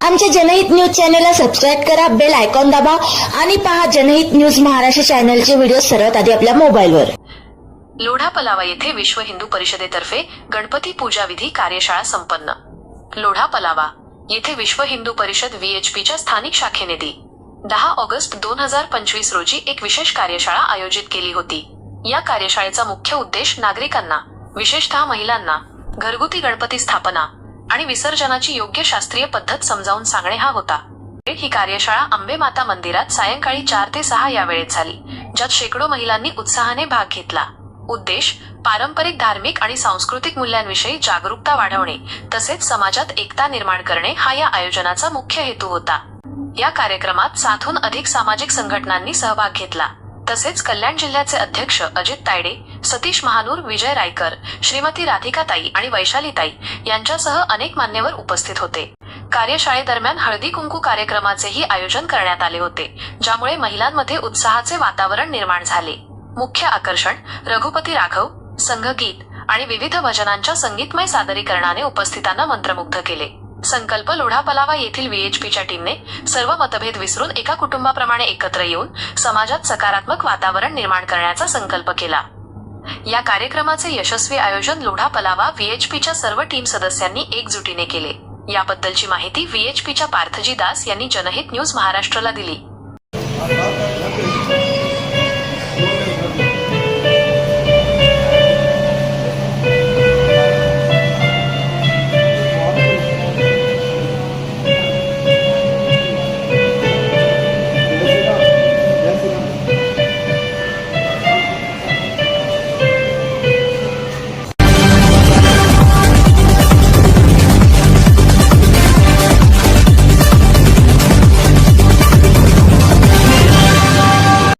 आमच्या जनहित न्यूज चॅनलला सबस्क्राईब करा बेल आयकॉन दाबा आणि पहा जनहित न्यूज महाराष्ट्र चॅनलचे व्हिडिओ सर्वात आधी आपल्या मोबाईलवर. लोढा पलावा येथे विश्व हिंदू परिषदेतर्फे गणपती पूजा विधी कार्यशाळा संपन्न. लोढा पलावा येथे विश्व हिंदू परिषद व्हीएचपीच्या स्थानिक शाखेने दी दहा ऑगस्ट दोन हजार पंचवीस रोजी एक विशेष कार्यशाळा आयोजित केली होती. या कार्यशाळेचा मुख्य उद्देश नागरिकांना विशेषतः महिलांना घरगुती गणपती स्थापना आणि विसर्जनाची योग्य शास्त्रीय पद्धत समजावून सांगणे हा होता. ही कार्यशाळा आंबेमाता मंदिरात सायंकाळी चार ते सहा या वेळेत झाली ज्यात शेकडो महिलांनी उत्साहाने भाग घेतला. उद्देश पारंपरिक धार्मिक आणि सांस्कृतिक मूल्यांविषयी जागरूकता वाढवणे तसेच समाजात एकता निर्माण करणे हा या आयोजनाचा मुख्य हेतू होता. या कार्यक्रमात सातहून अधिक सामाजिक संघटनांनी सहभाग घेतला. तसेच कल्याण जिल्ह्याचे अध्यक्ष अजित तायडे सतीश महानूर विजय रायकर श्रीमती राधिकाताई आणि वैशालीताई यांच्यासह अनेक मान्यवर उपस्थित होते. कार्यशाळेदरम्यान हळदी कुंकू कार्यक्रमाचेही आयोजन करण्यात आले होते ज्यामुळे महिलांमध्ये उत्साहाचे वातावरण निर्माण झाले. मुख्य आकर्षण रघुपती राघव संघगीत आणि विविध भजनांच्या संगीतमय सादरीकरणाने उपस्थितांना मंत्रमुग्ध केले. संकल्प लोढा पलावा येथील व्हीएचपीच्या टीमने सर्व मतभेद विसरून एका कुटुंबाप्रमाणे एकत्र येऊन समाजात सकारात्मक वातावरण निर्माण करण्याचा संकल्प केला. या कार्यक्रमाचे यशस्वी आयोजन लोढा पलावा व्हीएचपीच्या सर्व टीम सदस्यांनी एकजुटीने केले. याबद्दलची माहिती व्हीएचपीच्या पार्थजी दास यांनी जनहित न्यूज महाराष्ट्रला दिली.